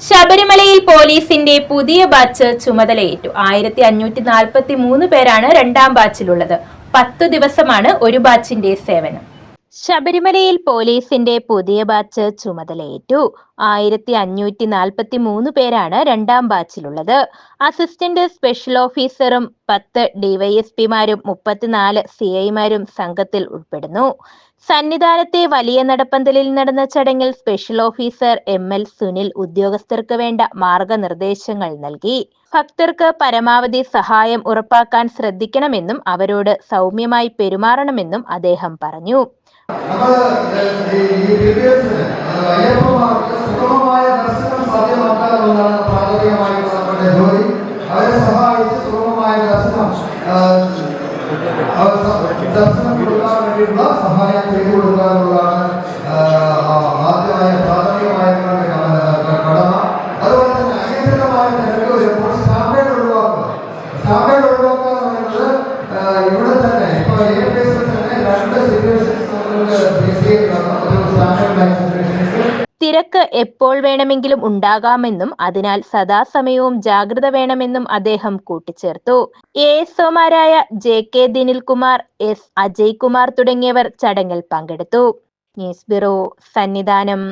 ശബരിമലയിൽ പോലീസിന്റെ പുതിയ ബാച്ച് ചുമതലയേറ്റു. ആയിരത്തി അഞ്ഞൂറ്റി നാൽപ്പത്തി മൂന്ന് പേരാണ് രണ്ടാം ബാച്ചിലുള്ളത്. പത്തു ദിവസമാണ് ഒരു ബാച്ചിന്റെ സേവനം. ശബരിമലയിൽ പോലീസിന്റെ പുതിയ ബാച്ച് ചുമതലയേറ്റു. ആയിരത്തി അഞ്ഞൂറ്റി നാൽപ്പത്തി മൂന്ന് പേരാണ് രണ്ടാം ബാച്ചിലുള്ളത്. അസിസ്റ്റന്റ് സ്പെഷ്യൽ ഓഫീസറും പത്ത് ഡിവൈഎസ്പിമാരും മുപ്പത്തിനാല് സി ഐമാരും സംഘത്തിൽ ഉൾപ്പെടുന്നു. സന്നിധാനത്തെ വലിയ നടപ്പന്തലിൽ നടന്ന ചടങ്ങിൽ special officer M L Sunil ഉദ്യോഗസ്ഥർക്ക് വേണ്ട മാർഗനിർദ്ദേശങ്ങൾ നൽകി. ഭക്തർക്ക് പരമാവധി സഹായം ഉറപ്പാക്കാൻ ശ്രദ്ധിക്കണമെന്നും അവരോട് സൗമ്യമായി പെരുമാറണമെന്നും അദ്ദേഹം പറഞ്ഞു. ദർശനം കൊടുക്കാൻ വേണ്ടിയിട്ടുള്ള സഹായം ചെയ്തു കൊടുക്കുക എന്നുള്ളതാണ് ആദ്യമായ പ്രാഥമികമായ കടമ അതുപോലെ തന്നെ അനിയന്ത്രിതമായ തിരക്ക് വരുമ്പോൾ സ്റ്റാമ്പേഡ് ഒഴിവാക്കുക സ്റ്റാമ്പേഡ് ഒഴിവാക്കുക ഇവിടെ തന്നെ ഇപ്പൊ രണ്ട് സിറ്റുവേഷൻസ് നമുക്ക് ഫേസ് ചെയ്യുന്നതാണ് ഒരു സിറ്റുവേഷൻസ് തിരക്ക് എപ്പോൾ വേണമെങ്കിലും ഉണ്ടാകാമെന്നും അതിനാൽ സദാസമയവും ജാഗ്രത വേണമെന്നും അദ്ദേഹം കൂട്ടിച്ചേർത്തു. A. S. ഒമാരായ J. K. Dinilkumar S. Ajay Kumar തുടങ്ങിയവർ ചടങ്ങിൽ പങ്കെടുത്തു. News bureau Sannidhanam.